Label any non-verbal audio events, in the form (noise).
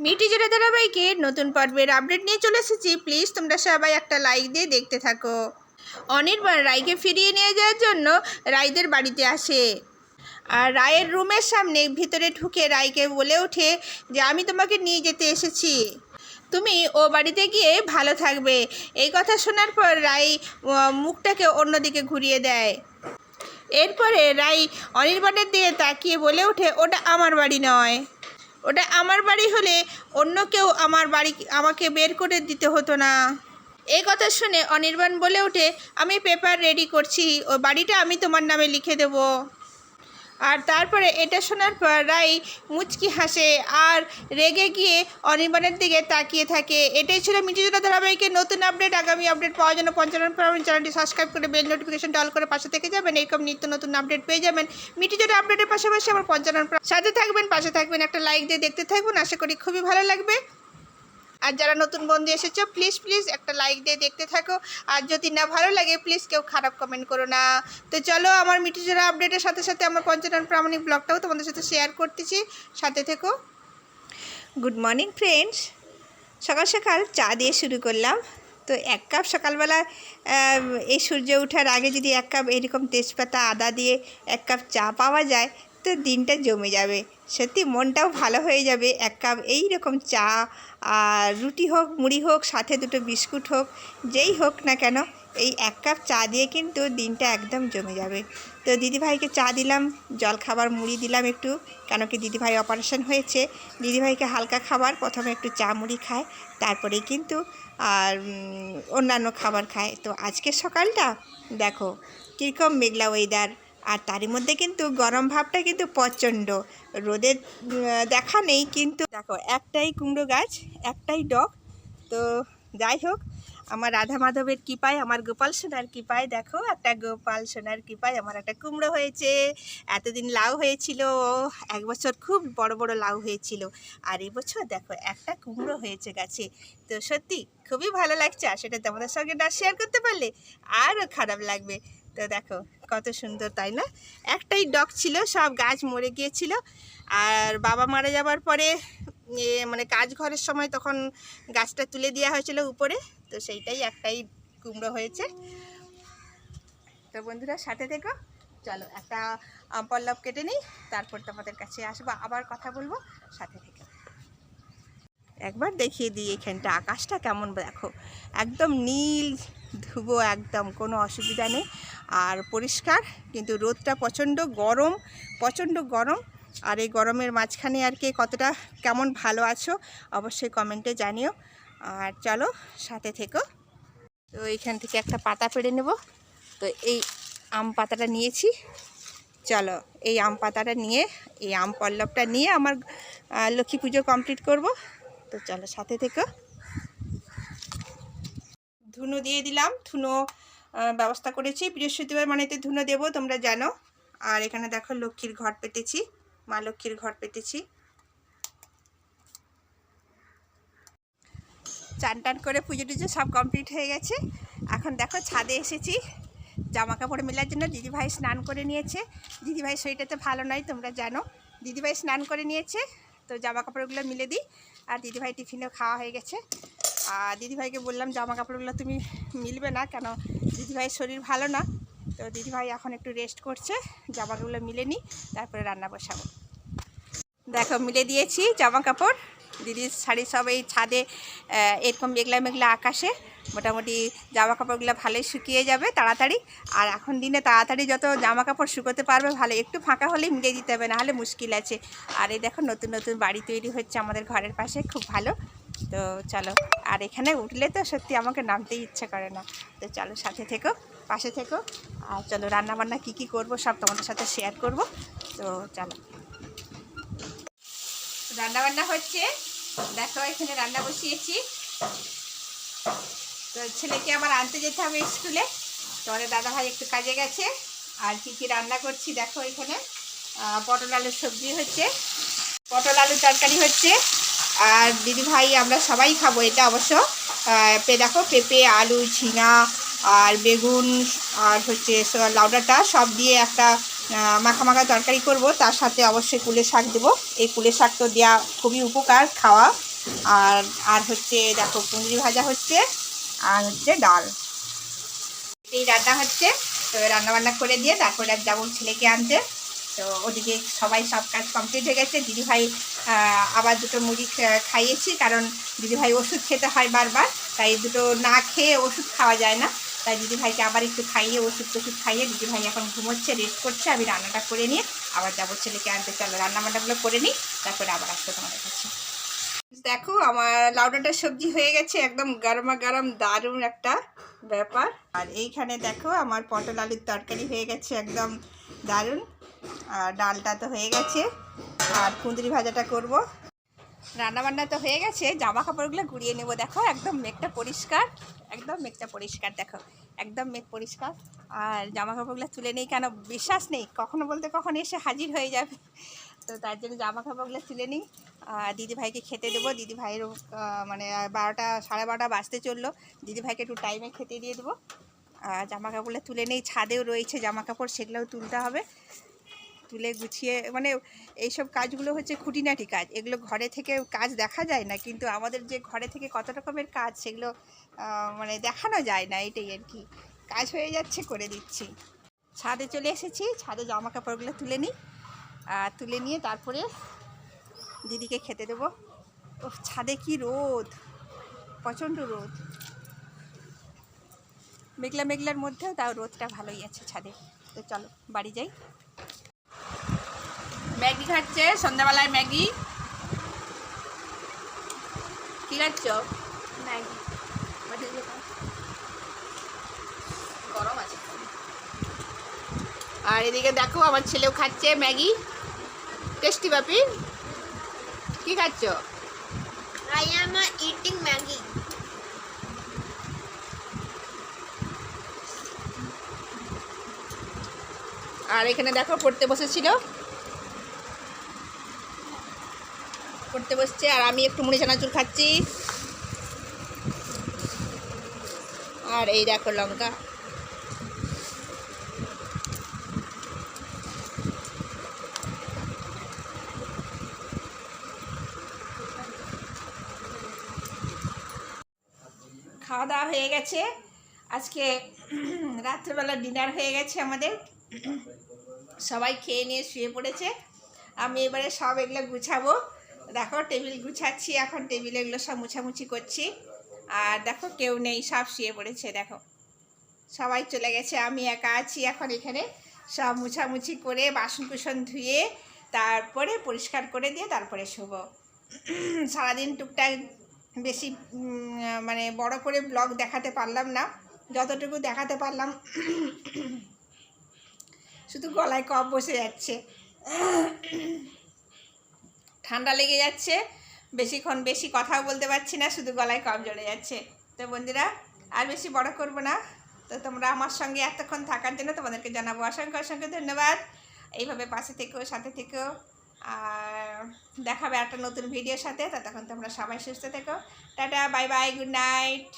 মিটি জোড়া ধারাবাহিকে নতুন পর্বের আপডেট নিয়ে চলে এসেছি। প্লিজ তোমরা সবাই একটা লাইক দিয়ে দেখতে থাকো। অনির্বাণ রায়কে ফিরিয়ে নিয়ে যাওয়ার জন্য রায়দের বাড়িতে আসে। আর রায়ের রুমের সামনে ভিতরে ঢুকে রায়কে বলে ওঠে যে, আমি তোমাকে নিয়ে যেতে এসেছি। তুমি ও বাড়িতে গিয়ে ভালো থাকবে। এই কথা শোনার পর রায় মুখটাকে অন্যদিকে ঘুরিয়ে দেয়। এরপরে রাই অনির্বাণের দিকে তাকিয়ে বলে ওঠে, ওটা আমার বাড়ি নয়। ওটা আমার বাড়ি হলে অন্য কেউ আমার বাড়ি আমাকে বের করে দিতে হতো না। এই কথা শুনে অনির্বাণ বলে ওঠে, আমি পেপার রেডি করছি, ও বাড়িটা আমি তোমার নামে লিখে দেবো। আর তারপরে এটা শোনার পর রাই মুচকি হাসে আর রেগে গিয়ে অনির্বাণের দিকে তাকিয়ে থাকে। এটাই ছিল মিটিজোড়া ধারাবাহিকের নতুন আপডেট। আগামী আপডেট পাওয়ার জন্য পঞ্চান্ন পাবেন চ্যানেলটি সাবস্ক্রাইব করে বেল নোটিফিকেশন অল করে পাশে থেকে যাবেন। এরকম নিত্য নতুন আপডেট পেয়ে যাবেন। মিটিজোড়া আপডেটের পাশাপাশি আমার পঞ্চান্ন সাথে থাকবেন, পাশে থাকবেন, একটা লাইক দিয়ে দেখতে থাকবেন আশা করি খুবই ভালো লাগবে। আর যারা নতুন বন্ধু এসেছ প্লিজ প্লিজ একটা লাইক দিয়ে দেখতে থাকো। আর যদি না ভালো লাগে প্লিজ কেউ খারাপ কমেন্ট করো না। তো চলো, আমার মিটিজোড়া আপডেটের সাথে সাথে আমার পঞ্চানন প্রামাণিক ব্লগটাও তোমাদের সাথে শেয়ার করতেছি। সাথে থেকো। গুড মর্নিং ফ্রেন্ডস সকাল সকাল চা দিয়ে শুরু করলাম। তো এক কাপ সকালবেলা এই সূর্য ওঠার আগে যদি এক কাপ এরকম তেজপাতা, আদা দিয়ে এক কাপ চা পাওয়া যায় তো দিনটা জমে যাবে। সত্যি মনটাও ভালো হয়ে যাবে। এক কাপ এই রকম চা আর রুটি হোক, মুড়ি হোক, সাথে দুটো বিস্কুট হোক, যেই হোক না কেন, এই এক কাপ চা দিয়ে কিন্তু দিনটা একদম জমে যাবে। তো দিদিভাইকে চা দিলাম, জল খাবার, মুড়ি দিলাম একটু, কেন কি দিদিভাই অপারেশন হয়েছে। দিদিভাইকে হালকা খাবার, প্রথমে একটু চা, মুড়ি খায়, তারপরেই কিন্তু, আর অন্যান্য খাবার খায়। তো আজকের সকালটা, দেখো, কীরকম মেঘলা ওয়েদার আর তারই মধ্যে কিন্তু গরম ভাবটা কিন্তু প্রচণ্ড। রোদের দেখা নেই কিন্তু দেখো, একটাই কুমড়ো গাছ, একটাই ডগ। তো যাই হোক, আমার রাধা মাধবের কৃপায়, আমার গোপাল সোনার কৃপায় দেখো, একটা গোপাল সোনার কৃপায় আমার একটা কুমড়ো হয়েছে। এতদিন লাউ হয়েছিল, এক বছর খুব বড় বড় লাউ হয়েছিল। আর এবছর দেখো, একটা কুমড়ো হয়েছে গাছে। তো সত্যি খুবই ভালো লাগছে, আর সেটা তোমাদের সঙ্গে না শেয়ার করতে পারলে আরও খারাপ লাগবে। তো দেখো, কত সুন্দর, তাই না? একটাই ডগ ছিল, সব গাছ মরে গিয়েছিল। আর বাবা মারা যাবার পরে মানে কাজ ঘরের সময় তখন গাছটা তুলে দেওয়া হয়েছিল উপরে। তো সেইটাই একটাই কুমড়ো হয়েছে। তো বন্ধুরা, সাথে থেকো। চলো, একটা পল্লব কেটে নিই, তারপর তোমাদের কাছে আসব। আবার কথা বলব, সাথে থেকে। একবার দেখিয়ে দিই এখানটা। আকাশটা কেমন দেখো? একদম নীল, ধুবো একদম, কোনো অসুবিধা নেই। আর পরিষ্কার, কিন্তু রোদটা প্রচণ্ড গরম প্রচণ্ড গরম। আর এই গরমের মাঝখানে আর কি কতটা কেমন ভালো আছো, অবশ্যই কমেন্টে জানিও। আর চলো, সাথে থেকো। তো এইখান থেকে একটা পাতা পেড়ে নেব। তো এই আম পাতাটা নিয়েছি। চলো, এই আম পাতাটা নিয়ে, এই আম পল্লবটা নিয়ে আমার লক্ষ্মী পুজো কমপ্লিট করব। তো চলো সাথে থেকো। ধুনো দিয়ে দিলাম। ধুনো ব্যবস্থা করেছি। বৃহস্পতিবার মানেতে ধুনো দেবো, তোমরা জানো। আর এখানে দেখো লক্ষ্মীর ঘর পেতেছি, মা লক্ষ্মীর ঘর পেতেছি। চান টান করে পুজো টুজো সব কমপ্লিট হয়ে গেছে। এখন দেখো ছাদে এসেছি। জামা কাপড় মেলার জন্য দিদিভাই স্নান করে নিয়েছে। দিদিভাই শরীরটাতে ভালো নয়, তোমরা জানো। দিদিভাই স্নান করে নিয়েছে। তো জামা কাপড়গুলো মিলে দিই। আর দিদিভাই টিফিনও খাওয়া হয়ে গেছে। আর দিদিভাইকে বললাম, জামা কাপড়গুলো তুমি মিলবে না কেন? দিদিভাইয়ের শরীর ভালো না। তো দিদিভাই এখন একটু রেস্ট করছে। জামাগুলো মিলে নিই, তারপরে রান্না বসাবো। দেখো, মিলে দিয়েছি জামা কাপড়। দিদির শাড়ি সব এই ছাদে এরকম মেঘলা মেঘলা আকাশে মোটামুটি জামা কাপড়গুলো ভালোই শুকিয়ে যাবে তাড়াতাড়ি। আর এখন দিনে তাড়াতাড়ি যত জামা কাপড় শুকোতে পারবে ভালো, একটু ফাঁকা হলেই মিলে দিতে হবে, নাহলে মুশকিল আছে। আর এই দেখো নতুন নতুন বাড়ি তৈরি হচ্ছে আমাদের ঘরের পাশে, খুব ভালো। তো চলো, আর এখানে উঠলে তো সত্যি আমাকে নামতেই ইচ্ছে করে না। তো চলো সাথে থেকো, পাশে থেকো। আর চলো রান্নাবান্না কী কী করব সব তোমাদের সাথে শেয়ার করব। তো চলো। রান্নাবান্না হচ্ছে দেখো, এখানে রান্না বসিয়েছি। তো ছেলেকে আবার আনতে যেতে হবে স্কুলে। তোমাদের দাদা ভাই একটু কাজে গেছে। আর কি কি রান্না করছি দেখো এখানে। পটল আলুর সবজি হচ্ছে। পটল আলুর তরকারি হচ্ছে। আর দিদি ভাই আমরা সবাই খাব এটা অবশ্য। দেখো, পেঁপে, আলু, ঝিঙা, আর বেগুন, আর হচ্ছে লাউডাটা সব দিয়ে একটা মাখা মাখা তরকারি করব, তার সাথে অবশ্যই কুলে শাক দেবো। এই কুলে শাক তো দেওয়া খুবই উপকার খাওয়া। আর আর হচ্ছে, দেখো, কুঁদরি ভাজা হচ্ছে, আর হচ্ছে ডাল। এই রান্না হচ্ছে, তো রান্নাবান্না করে দিয়ে তারপরে আর যাব ছেলেকে আনতে। তো ওদিকে সবাই সব কাজ কমপ্লিট হয়ে গেছে। দিদিভাই আবার দুটো মুড়ি খাইয়েছি, কারণ দিদিভাই ওষুধ খেতে হয় বারবার, তাই দুটো না খেয়ে ওষুধ খাওয়া যায় না। তাই দিদিভাইকে আবার একটু খাইয়ে ওষুধ টষুধ খাইয়ে দিদিভাই এখন ঘুমোচ্ছে রেস্ট করছে। আমি রান্নাটা করে নিয়ে আবার যাব ছেলেকে আনতে। চলো রান্না বান্নাগুলো করে নিই, তারপরে আবার আসব তোমাদের কাছে। দেখো, আমার লাউডাটার সবজি হয়ে গেছে, একদম গরমা গরম, দারুণ একটা ব্যাপার। আর এইখানে দেখো, আমার পটল আলুর তরকারি হয়ে গেছে, একদম দারুণ। আর ডালটা তো হয়ে গেছে। আর কুঁদরি ভাজাটা করব। রান্নাবান্না তো হয়ে গেছে জামা কাপড়গুলো ঘুরিয়ে নেব, দেখো, একদম মেঘটা পরিষ্কার, একদম মেঘটা পরিষ্কার, দেখো, একদম মেঘ পরিষ্কার। আর জামা কাপড়গুলো তুলে নেই কেন? বিশ্বাস নেই, কখনো বলতে কখনো এসে হাজির হয়ে যাবে। তো তার জন্য জামা কাপড়গুলো তুলে নিই। দিদিভাইকে খেতে দেবো, দিদিভাইয়ের মানে বারোটা, সাড়ে বারোটা বাজতে চলল। দিদিভাইকে একটু টাইমে খেতে দিয়ে দেবো। আর জামা কাপড়গুলো তুলে নেই, ছাদেও রয়েছে জামা কাপড় সেগুলোও তুলতে হবে। তুলে গুছিয়ে মানে এইসব কাজগুলো হচ্ছে খুঁটিনাটি কাজ। এগুলো ঘরে থেকে কাজ দেখা যায় না, কিন্তু আমাদের যে ঘরে থেকে কত রকমের কাজ সেগুলো মানে দেখানো যায় না, এটাই আর কি। কাজ হয়ে যাচ্ছে, করে দিচ্ছি। ছাদে চলে এসেছি, ছাদে জামা কাপড়গুলো তুলে নিই। আর তুলে নিয়ে তারপরে দিদিকে খেতে দেবো। ও ছাদে কি রোদ! প্রচণ্ড রোদ। মেঘলা, মেঘলার মধ্যেও তাও রোদটা ভালোই আছে ছাদে। তো চলো, বাড়ি যাই। ম্যাগি খাচ্ছে সন্ধ্যাবেলায় ম্যাগি। কি খাচ্ছ? ম্যাগি। গরম আছে। আর এদিকে দেখো আমার ছেলেও খাচ্ছে ম্যাগি। টেস্টি বাপি। কি খাচ্ছ? Uh, eating Maggie. আর এখানে দেখো পড়তে বসেছিল। পড়তে বসছে, আর আমি একটু মুড়ি চানাচুর খাচ্ছি। আর এই দেখো লঙ্কা। খাওয়া দাওয়া হয়ে গেছে। আজকে রাত্রেবেলা ডিনার হয়ে গেছে আমাদের। সবাই খেয়ে নিয়ে শুয়ে পড়েছে। আমি এবারে সব এগুলো গুছাবো। দেখো, টেবিল গুছাচ্ছি, এখন টেবিলে এগুলো সব মুছামুছি করছি। আর দেখো, কেউ নেই, সব শুয়ে পড়েছে, দেখো। সবাই চলে গেছে, আমি একা আছি এখন এখানে। সব মুছামুছি করে বাসন কুসন ধুয়ে, তারপরে পরিষ্কার করে দিয়ে তারপরে শুভ (clears throat) সারাদিন টুকটাক বেশি মানে বড় করে ব্লগ দেখাতে পারলাম না। যতটুকু দেখাতে পারলাম, (clears throat) শুধু গলায় কফ বসে যাচ্ছে। (clears throat) ঠান্ডা লেগে যাচ্ছে। বেশিক্ষণ বেশি কথাও বলতে পারছি না, শুধু গলায় কফ জ্বলে যাচ্ছে। তো বন্ধুরা, আর বেশি বড় করব না। তো তোমরা আমার সঙ্গে এতক্ষণ থাকার জন্য তোমাদেরকে জানাব অসংখ্য অসংখ্য ধন্যবাদ। এইভাবে পাশে থেকেও সাথে থেকেও আর দেখাবে একটা নতুন ভিডিওর সাথে। ততক্ষণ তোমরা সবাই সুস্থ থেকো। Tata bye bye good night